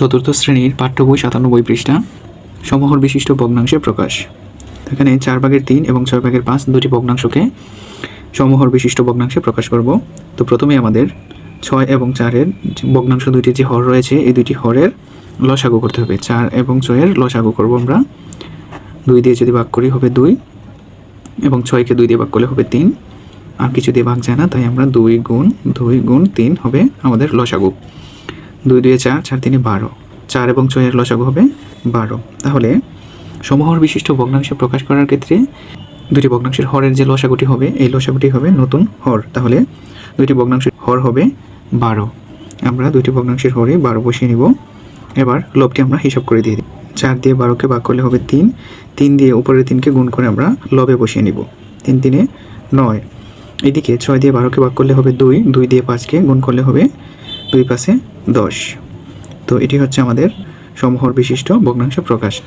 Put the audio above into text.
চতুর্থ শ্রেণির পাঠ্য বই সাতানব্বই পৃষ্ঠা, সমহর বিশিষ্ট ভগ্নাংশের প্রকাশ। এখানে চার ভাগের তিন এবং ছয় ভাগের পাঁচ দুটি ভগ্নাংশকে সমহর বিশিষ্ট ভগ্নাংশে প্রকাশ করব। তো প্রথমে আমাদের ছয় এবং চারের ভগ্নাংশ দুইটি যে হর রয়েছে, এই দুইটি হরের লসাগু করতে হবে। চার এবং ছয়ের লসাগু করব আমরা। দুই দিয়ে যদি ভাগ করি হবে দুই এবং ছয়কে দুই দিয়ে ভাগ করলে হবে তিন। আর কিছু দিয়ে ভাগ যায় না, তাই আমরা দুই গুণ দুই গুণ তিন হবে আমাদের লসাগু। দুই দুয়ে চার চার তিনে বারো। চার এবং ছয়ের লসাগু হবে বারো। তাহলে সমহর বিশিষ্ট ভগ্নাংশে প্রকাশ করার ক্ষেত্রে দুটি ভগ্নাংশের হরের যে লসাগুটি হবে, এই লসাগুটি হবে নতুন হর। তাহলে দুইটি ভগ্নাংশের হর হবে বারো। আমরা দুইটি ভগ্নাংশের হরে বারো বসিয়ে নিব। এবার লবটি আমরা হিসাব করে দিয়ে দিই। চার দিয়ে বারোকে ভাগ করলে হবে তিন। তিন দিয়ে উপরের তিনকে গুণ করে আমরা লবে বসিয়ে নিব। তিন তিনে নয়। এদিকে ছয় দিয়ে বারোকে ভাগ করলে হবে দুই। দুই দিয়ে পাঁচকে গুণ করলে হবে দুই পাশে দশ। তো এটি হচ্ছে আমাদের সমহর বিশিষ্ট ভগ্নাংশ প্রকাশ।